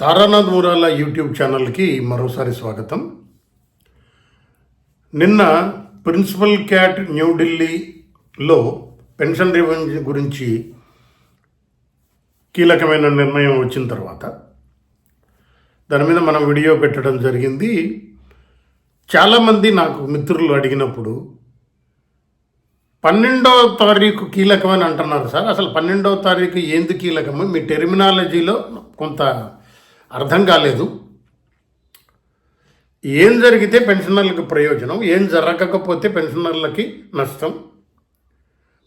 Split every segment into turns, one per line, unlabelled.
Taranath Murala YouTube ఛానల్కి మరోసారి స్వాగతం. నిన్న ప్రిన్సిపల్ క్యాట్ న్యూఢిల్లీలో పెన్షన్ రివెంజ్ గురించి కీలకమైన నిర్ణయం వచ్చిన తర్వాత దాని మీద మనం వీడియో పెట్టడం జరిగింది. చాలామంది నాకు మిత్రులు అడిగినప్పుడు పన్నెండవ తారీఖు కీలకమని అంటున్నారు సార్. అసలు పన్నెండవ తారీఖు ఏంది కీలకము? మీ టెర్మినాలజీలో కొంత అర్థం కాలేదు. ఏం జరిగితే పెన్షనర్లకు ప్రయోజనం ఏం జరగకపోతే పెన్షనర్లకి నష్టం?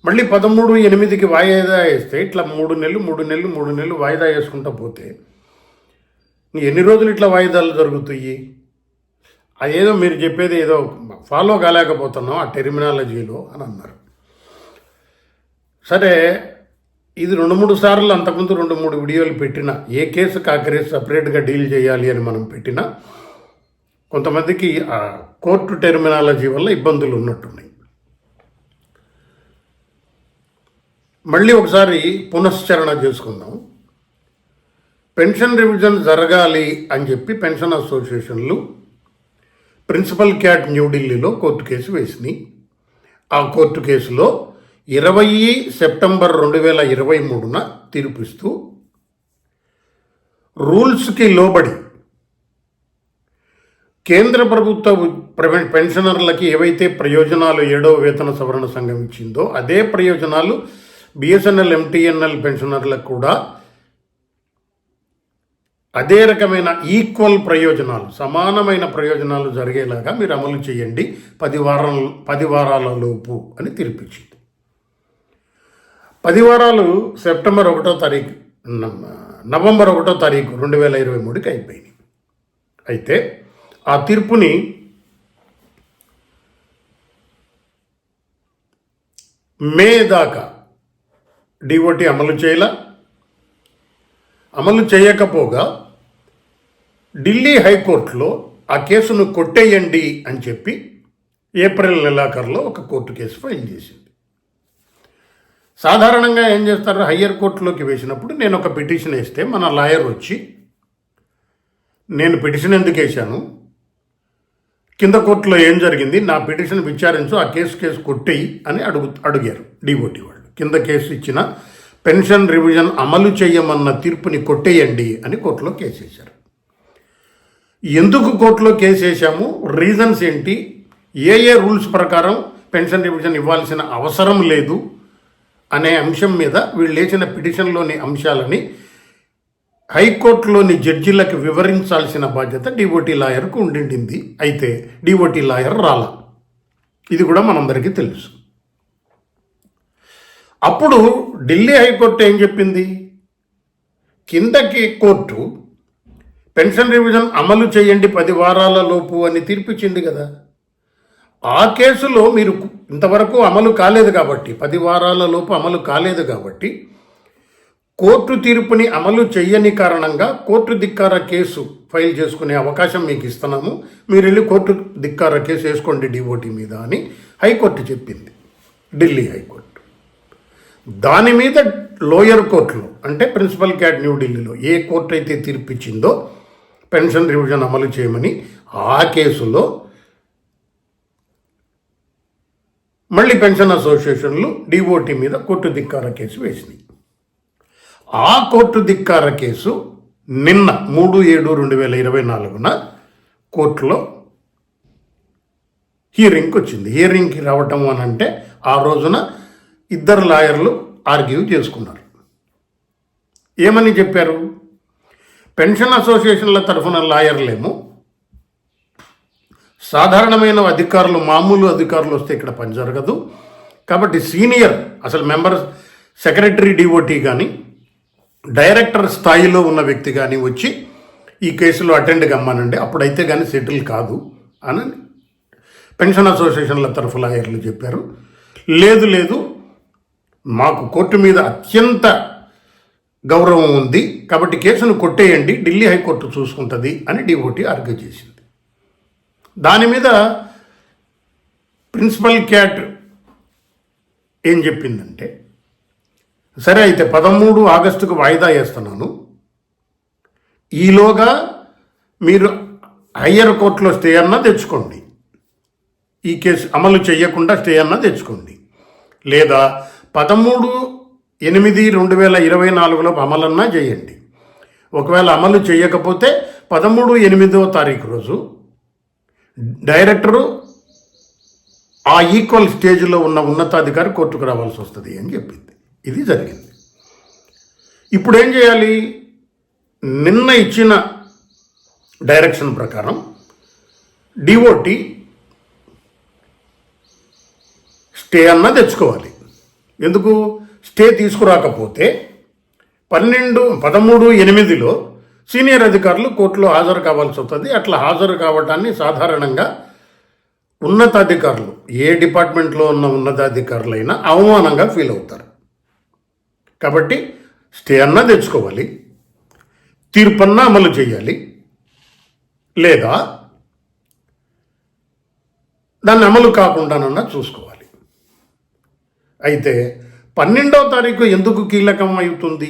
మళ్ళీ పదమూడు ఎనిమిదికి వాయిదా వేస్తే ఇట్లా మూడు నెలలు మూడు నెలలు మూడు నెలలు వాయిదా వేసుకుంటా పోతే ఎన్ని రోజులు ఇట్లా వాయిదాలు జరుగుతాయి? అదేదో మీరు చెప్పేది ఏదో ఫాలో కాలేకపోతున్నాం ఆ టెర్మినాలజీలో అని అన్నారు. సరే ఇది రెండు మూడు సార్లు అంతకుముందు రెండు మూడు వీడియోలు పెట్టిన ఏ కేసు కాకరేజ్ సపరేట్గా డీల్ చేయాలి అని మనం పెట్టిన కొంతమందికి ఆ కోర్టు టెర్మినాలజీ వల్ల ఇబ్బందులు ఉన్నట్టున్నాయి. మళ్ళీ ఒకసారి పునశ్చరణ చేసుకుందాం. పెన్షన్ రివిజన్ జరగాలి అని చెప్పి పెన్షన్ అసోసియేషన్లు ప్రిన్సిపల్ క్యాట్ న్యూఢిల్లీలో కోర్టు కేసు వేసినాయి. ఆ కోర్టు కేసులో ఇరవై సెప్టెంబర్ రెండు వేల ఇరవై మూడున తీర్పిస్తూ రూల్స్కి లోబడి కేంద్ర ప్రభుత్వ పెన్షనర్లకి ఏవైతే ప్రయోజనాలు ఏడవ వేతన సవరణ సంఘం ఇచ్చిందో అదే ప్రయోజనాలు బిఎస్ఎన్ఎల్ ఎంటీఎన్ఎల్ పెన్షనర్లకు కూడా అదే రకమైన ఈక్వల్ ప్రయోజనాలు సమానమైన ప్రయోజనాలు జరిగేలాగా మీరు అమలు చేయండి. పది వారాల పది వారాల లోపు అని తీర్పిచ్చింది. పది వారాలు సెప్టెంబర్ ఒకటో తారీఖు న- నవంబర్ ఒకటో తారీఖు రెండు వేల ఇరవై మూడుకి అయిపోయినాయి. అయితే ఆ తీర్పుని మే దాకా డిఓటి అమలు చేయలా? అమలు చేయకపోగా ఢిల్లీ హైకోర్టులో ఆ కేసును కొట్టేయండి అని చెప్పి ఏప్రిల్ నెలాఖరులో ఒక కోర్టు కేసు ఫైల్ చేసింది. సాధారణంగా ఏం చేస్తారు? హయ్యర్ కోర్టులోకి వేసినప్పుడు నేను ఒక పిటిషన్ వేస్తే మన లాయర్ వచ్చి నేను పిటిషన్ ఎందుకు వేశాను? కింద కోర్టులో ఏం జరిగింది? నా పిటిషన్ విచారించు ఆ కేసు కేసు కొట్టేయి అని అడుగు అడిగారు డిఓటి వాళ్ళు. కింద కేసు ఇచ్చిన పెన్షన్ రివిజన్ అమలు చేయమన్న తీర్పుని కొట్టేయండి అని కోర్టులో కేసు వేశారు. ఎందుకు కోర్టులో కేసు వేసాము రీజన్స్ ఏంటి? ఏ ఏ రూల్స్ ప్రకారం పెన్షన్ రివిజన్ ఇవ్వాల్సిన అవసరం లేదు? అనే అంశం మీద వీళ్ళు లేచిన పిటిషన్లోని అంశాలని హైకోర్టులోని జడ్జిలకు వివరించాల్సిన బాధ్యత డిఓటీ లాయర్కు ఉండిండింది అయితే డిఓటీ లాయర్ రాల. ఇది కూడా మనందరికీ తెలుసు. అప్పుడు ఢిల్లీ హైకోర్టు ఏం చెప్పింది? కిందకి కోర్టు పెన్షన్ రివిజన్ అమలు చేయండి పది వారాల లోపు అని తీర్పిచ్చింది కదా. ఆ కేసులో మీరు ఇంతవరకు అమలు కాలేదు కాబట్టి పది వారాల లోపు అమలు కాలేదు కాబట్టి కోర్టు తీర్పుని అమలు చేయని కారణంగా కోర్టు ధిక్కార కేసు ఫైల్ చేసుకునే అవకాశం మీకు ఇస్తున్నాము. మీరు వెళ్ళి కోర్టు ధిక్కార కేసు వేసుకోండి డిఓటి మీద అని హైకోర్టు చెప్పింది. Delhi high court. దాని మీద లోయర్ కోర్టులో అంటే ప్రిన్సిపల్ క్యాట్ న్యూఢిల్లీలో ఏ కోర్టు అయితే తీర్పిచ్చిందో పెన్షన్ రివిజన్ అమలు చేయమని ఆ కేసులో మళ్ళీ పెన్షన్ అసోసియేషన్లు డిఓటి మీద కోర్టు ధిక్కార కేసు వేసినాయి. ఆ కోర్టు ధిక్కార కేసు నిన్న మూడు ఏడు రెండు వేల ఇరవై నాలుగున కోర్టులో హియరింగ్కి వచ్చింది. హియరింగ్కి రావటం అని అంటే ఆ రోజున ఇద్దరు లాయర్లు ఆర్గ్యూ చేసుకున్నారు. ఏమని చెప్పారు? పెన్షన్ అసోసియేషన్ల తరఫున లాయర్లేమో సాధారణమైన అధికారులు మామూలు అధికారులు వస్తే ఇక్కడ పని జరగదు. కాబట్టి సీనియర్ అసలు మెంబర్ సెక్రటరీ డిఓటీ కానీ డైరెక్టర్ స్థాయిలో ఉన్న వ్యక్తి కానీ వచ్చి ఈ కేసులో అటెండ్ కమ్మానండి అప్పుడైతే కానీ సెటిల్ కాదు అని పెన్షన్ అసోసియేషన్ల తరఫు లాయర్లు చెప్పారు. లేదు లేదు మాకు కోర్టు మీద అత్యంత గౌరవం ఉంది. కాబట్టి కేసును కొట్టేయండి ఢిల్లీ హైకోర్టు చూసుకుంటుంది అని డిఓటీ ఆర్గ్యూ చేసింది. దాని మీద ప్రిన్సిపల్ క్యాట్ ఏం చెప్పిందంటే సరే అయితే పదమూడు ఆగస్టుకు వాయిదా వేస్తున్నాను. ఈలోగా మీరు హయ్యర్ కోర్టులో స్టే అన్నా తెచ్చుకోండి. ఈ కేసు అమలు చేయకుండా స్టే అన్నా తెచ్చుకోండి. లేదా పదమూడు ఎనిమిది రెండు వేల ఇరవై నాలుగులో అమలన్నా చేయండి. ఒకవేళ అమలు చేయకపోతే పదమూడు ఎనిమిదో తారీఖు రోజు డైరెక్టరు ఆ ఈక్వల్ స్టేజ్లో ఉన్న ఉన్నతాధికారి కోర్టుకు రావాల్సి వస్తుంది అని చెప్పింది. ఇది జరిగింది. ఇప్పుడు ఏం చేయాలి? నిన్న ఇచ్చిన డైరెక్షన్ ప్రకారం డిఓటి స్టే అన్నా తెచ్చుకోవాలి. ఎందుకు? స్టే తీసుకురాకపోతే పన్నెండు పదమూడు ఎనిమిదిలో సీనియర్ అధికారులు కోర్టులో హాజరు కావాల్సి వస్తుంది. అట్లా హాజరు కావటాన్ని సాధారణంగా ఉన్నతాధికారులు ఏ డిపార్ట్మెంట్లో ఉన్న ఉన్నతాధికారులైనా అవమానంగా ఫీల్ అవుతారు. కాబట్టి స్టే అన్నా తెచ్చుకోవాలి తీర్పన్నా అమలు చేయాలి లేదా దాన్ని అమలు కాకుండానన్నా చూసుకోవాలి. అయితే పన్నెండవ తారీఖు ఎందుకు కీలకం అవుతుంది?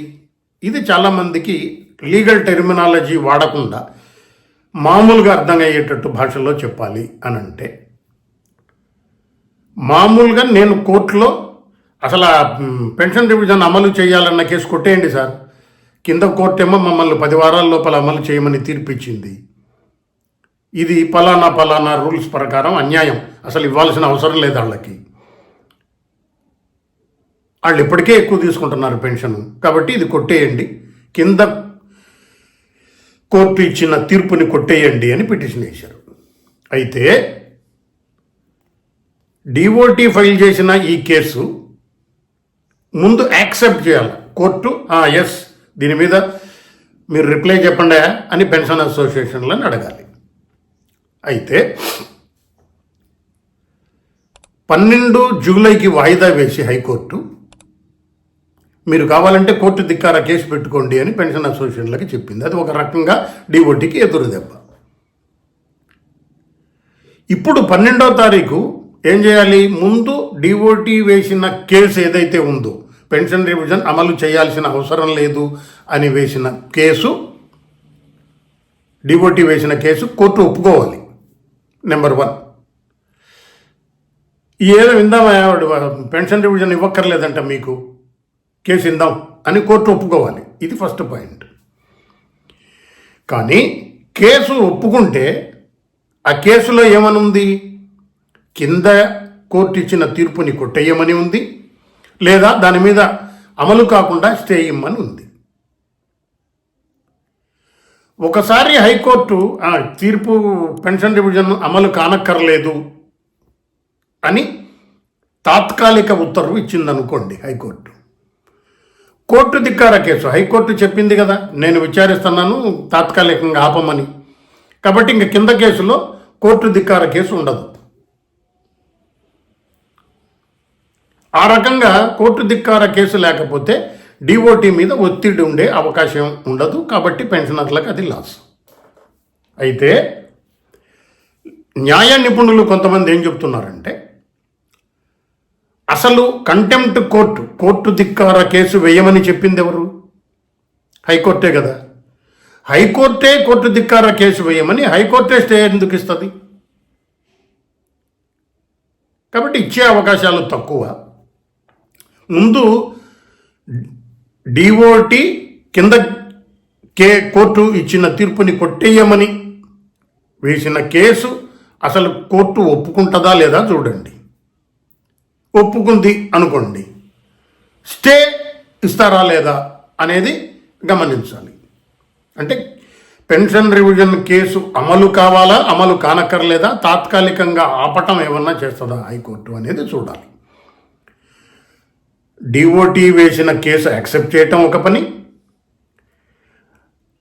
ఇది చాలామందికి లీగల్ టెర్మినాలజీ వాడకుండా మామూలుగా అర్థమయ్యేటట్టు భాషలో చెప్పాలి అని అంటే మామూలుగా నేను కోర్టులో అసలు పెన్షన్ రివిజన్ అమలు చేయాలన్న కేసు కొట్టేయండి సార్. కింద కోర్టు ఏమో మమ్మల్ని పది వారాల లోపల అమలు చేయమని తీర్పిచ్చింది. ఇది పలానా పలానా రూల్స్ ప్రకారం అన్యాయం. అసలు ఇవ్వాల్సిన అవసరం లేదు వాళ్ళకి. వాళ్ళు ఇప్పటికే ఎక్కువ తీసుకుంటున్నారు పెన్షన్. కాబట్టి ఇది కొట్టేయండి. కింద కోర్టు ఇచ్చిన తీర్పుని కొట్టేయండి అని పిటిషన్ వేశారు. అయితే డిఓటి ఫైల్ చేసిన ఈ కేసు ముందు యాక్సెప్ట్ చేయాలి. కోర్టు ఎస్ దీని మీద మీరు రిప్లై చెప్పండి అని పెన్షన్ అసోసియేషన్లను అడగాలి. అయితే పన్నెండు జూలైకి వాయిదా వేసి హైకోర్టు మీరు కావాలంటే కోర్టు ధిక్కార కేసు పెట్టుకోండి అని పెన్షన్ అసోసియేషన్లకి చెప్పింది. అది ఒక రకంగా డిఓటికి ఎదురు దెబ్బ. ఇప్పుడు పన్నెండో తారీఖు ఏం చేయాలి? ముందు డిఓటి వేసిన కేసు ఏదైతే ఉందో పెన్షన్ రివిజన్ అమలు చేయాల్సిన అవసరం లేదు అని వేసిన కేసు డిఓటి వేసిన కేసు కోర్టు ఒప్పుకోవాలి. Number one. ఏదో విందామా? పెన్షన్ రివిజన్ ఇవ్వక్కర్లేదంట మీకు. కేసు ఇందాం అని కోర్టు ఒప్పుకోవాలి. ఇది ఫస్ట్ పాయింట్ కానీ కేసు ఒప్పుకుంటే ఆ కేసులో ఏమనుంది? కింద కోర్టు ఇచ్చిన తీర్పుని కొట్టేయమని ఉంది. లేదా దాని మీద అమలు కాకుండా స్టే ఇమ్మని ఉంది. ఒకసారి హైకోర్టు తీర్పు పెన్షన్ డివిజన్ అమలు కానక్కర్లేదు అని తాత్కాలిక ఉత్తర్వు ఇచ్చిందనుకోండి హైకోర్టు. కోర్టు ధిక్కార కేసు. హైకోర్టు చెప్పింది కదా నేను విచారిస్తున్నాను తాత్కాలికంగా ఆపమని. కాబట్టి ఇంక కింద కేసులో కోర్టు ధిక్కార కేసు ఉండదు. ఆ రకంగా కోర్టు ధిక్కార కేసు లేకపోతే డిఓటీ మీద ఒత్తిడి ఉండే అవకాశం ఉండదు. కాబట్టి పెన్షనర్లకు అది లాస్. అయితే న్యాయ నిపుణులు కొంతమంది ఏం చెప్తున్నారంటే అసలు కంటెంప్ట్ కోర్టు కోర్టు ధిక్కార కేసు వేయమని చెప్పింది ఎవరు? హైకోర్టే కదా. హైకోర్టే కోర్టు ధిక్కార కేసు వేయమని హైకోర్టే స్టే ఎందుకు ఇస్తుంది? కాబట్టి ఇచ్చే అవకాశాలు తక్కువ. ముందు డిఓటి కింద కే కోర్టు ఇచ్చిన తీర్పుని కొట్టేయమని వేసిన కేసు అసలు కోర్టు ఒప్పుకుంటుందా లేదా చూడండి. ఒప్పుకుంది అనుకోండి. స్టే ఇస్తారా లేదా అనేది గమనించాలి. అంటే పెన్షన్ రివిజన్ కేసు అమలు కావాలా అమలు కానక్కర్లేదా తాత్కాలికంగా ఆపటం ఏమన్నా చేస్తుందా హైకోర్టు అనేది చూడాలి. డిఓటీ వేసిన కేసు యాక్సెప్ట్ చేయటం ఒక పని.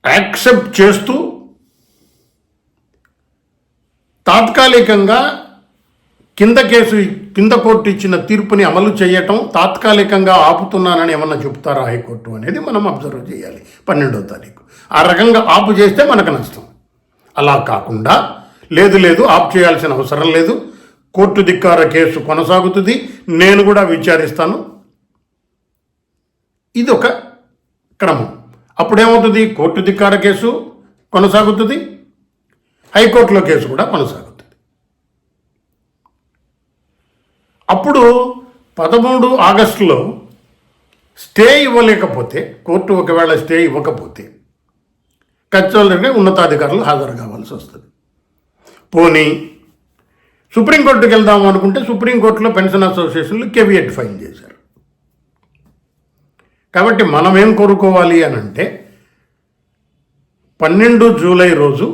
యాక్సెప్ట్ చేస్తూ తాత్కాలికంగా కింద కేసు కింద కోర్టు ఇచ్చిన తీర్పుని అమలు చేయటం తాత్కాలికంగా ఆపుతున్నానని ఏమన్నా చెప్తారా హైకోర్టు అనేది మనం అబ్జర్వ్ చేయాలి పన్నెండో తారీఖు. ఆ రకంగా ఆపు చేస్తే మనకు నష్టం. అలా కాకుండా లేదు లేదు ఆపు చేయాల్సిన అవసరం లేదు. కోర్టు ధిక్కార కేసు కొనసాగుతుంది. నేను కూడా విచారిస్తాను. ఇది ఒక క్రమం. అప్పుడేమవుతుంది? కోర్టు ధిక్కార కేసు కొనసాగుతుంది. హైకోర్టులో కేసు కూడా కొనసాగుతుంది. అప్పుడు పదమూడు ఆగస్టులో స్టే ఇవ్వలేకపోతే కోర్టు ఒకవేళ స్టే ఇవ్వకపోతే ఖచ్చితంగా ఉన్నతాధికారులు హాజరు కావాల్సి వస్తుంది. పోనీ సుప్రీంకోర్టుకి వెళ్దాం అనుకుంటే సుప్రీంకోర్టులో పెన్షన్ అసోసియేషన్లు కెవియట్ ఫైన్ చేశారు. కాబట్టి మనం ఏం కోరుకోవాలి అని అంటే పన్నెండు జూలై రోజు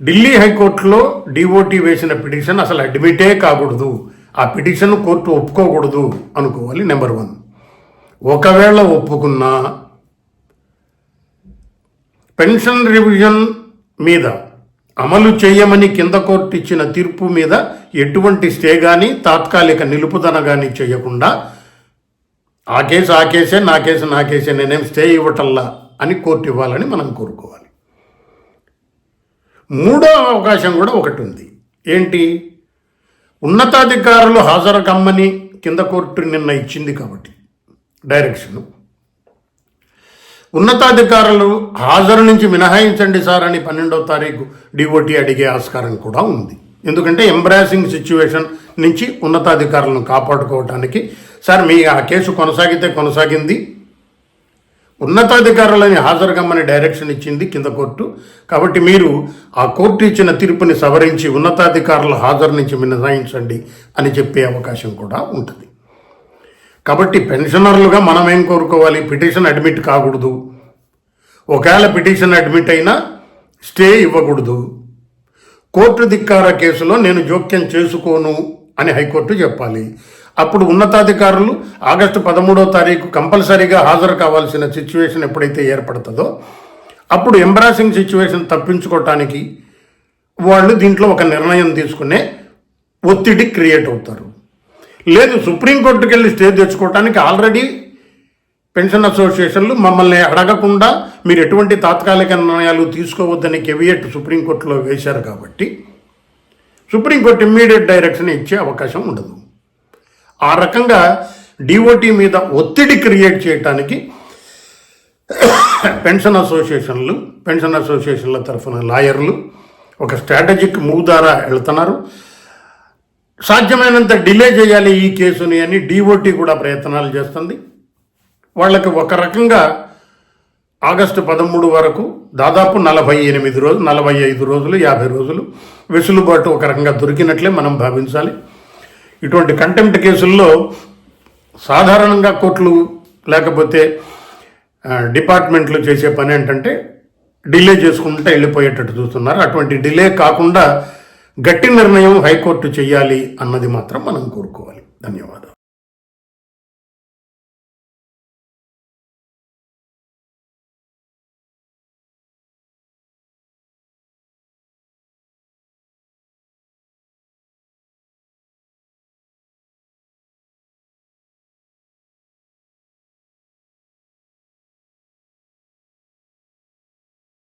ఢిల్లీ హైకోర్టులో డిఓటీ వేసిన పిటిషన్ అసలు అడ్మిటే కాకూడదు. ఆ పిటిషన్ కోర్టు ఒప్పుకోకూడదు అనుకోవాలి నెంబర్ వన్. ఒకవేళ ఒప్పుకున్నా పెన్షన్ రివిజన్ మీద అమలు చేయమని కింద కోర్టు ఇచ్చిన తీర్పు మీద ఎటువంటి స్టే కానీ తాత్కాలిక నిలుపుదన కానీ చేయకుండా ఆ కేసు ఆ కేసే నా కేసు నా కేసే నేనేం స్టే ఇవ్వటల్లా అని కోర్టు ఇవ్వాలని మనం కోరుకోవాలి. మూడో అవకాశం కూడా ఒకటి ఉంది. ఏంటి? ఉన్నతాధికారులు హాజరు కమ్మని కింద కోర్టు నిన్న ఇచ్చింది కాబట్టి డైరెక్షను ఉన్నతాధికారులు హాజరు నుంచి మినహాయించండి సార్ అని పన్నెండవ తారీఖు డిఓటి అడిగే ఆస్కారం కూడా ఉంది. ఎందుకంటే ఎంబ్రాసింగ్ సిచ్యువేషన్ నుంచి ఉన్నతాధికారులను కాపాడుకోవటానికి సార్ మీ ఆ కేసు కొనసాగితే కొనసాగింది ఉన్నతాధికారులని హాజరుగమ్మని డైరెక్షన్ ఇచ్చింది కింద కోర్టు. కాబట్టి మీరు ఆ కోర్టు ఇచ్చిన తీర్పుని సవరించి ఉన్నతాధికారుల హాజరు నుంచి మినహాయించండి అని చెప్పే అవకాశం కూడా ఉంటుంది. కాబట్టి పెన్షనర్లుగా మనం ఏం కోరుకోవాలి? పిటిషన్ అడ్మిట్ కాకూడదు. ఒకవేళ పిటిషన్ అడ్మిట్ అయినా స్టే ఇవ్వకూడదు. కోర్టు ధిక్కార కేసులో నేను జోక్యం చేసుకోను అని హైకోర్టు చెప్పాలి. అప్పుడు ఉన్నతాధికారులు ఆగస్టు పదమూడో తారీఖు కంపల్సరీగా హాజరు కావాల్సిన సిచ్యువేషన్ ఎప్పుడైతే ఏర్పడుతుందో అప్పుడు ఎంబ్రాసింగ్ సిచ్యువేషన్ తప్పించుకోవటానికి వాళ్ళు దీంట్లో ఒక నిర్ణయం తీసుకునే ఒత్తిడి క్రియేట్ అవుతారు. లేదు సుప్రీంకోర్టుకి వెళ్ళి స్టే తెచ్చుకోవటానికి ఆల్రెడీ పెన్షన్ అసోసియేషన్లు మమ్మల్ని అడగకుండా మీరు ఎటువంటి తాత్కాలిక నిర్ణయాలు తీసుకోవద్దని కెవియట్ సుప్రీంకోర్టులో వేశారు కాబట్టి సుప్రీంకోర్టు ఇమ్మీడియట్ డైరెక్షన్ ఇచ్చే అవకాశం ఉండదు. ఆ రకంగా డిఓటీ మీద ఒత్తిడి క్రియేట్ చేయటానికి పెన్షన్ అసోసియేషన్లు పెన్షన్ అసోసియేషన్ల తరఫున లాయర్లు ఒక స్ట్రాటజిక్ మూవ్ ద్వారా వెళ్తున్నారు. సాధ్యమైనంత డిలే చేయాలి ఈ కేసుని అని డిఓటీ కూడా ప్రయత్నాలు చేస్తుంది. వాళ్ళకి ఒక రకంగా ఆగస్టు పదమూడు వరకు దాదాపు నలభై ఎనిమిది రోజులు నలభై ఐదు రోజులు యాభై రోజులు వెసులుబాటు ఒక రకంగా దొరికినట్లే మనం భావించాలి. ఇటువంటి కంటెంప్ట్ కేసుల్లో సాధారణంగా కోర్టులు లేకపోతే డిపార్ట్మెంట్లు చేసే పని ఏంటంటే డిలే చేసుకుంటే వెళ్ళిపోయేటట్టు చూస్తున్నారు. అటువంటి డిలే కాకుండా గట్టి నిర్ణయం హైకోర్టు చేయాలి అన్నది మాత్రం మనం కోరుకోవాలి. ధన్యవాదాలు.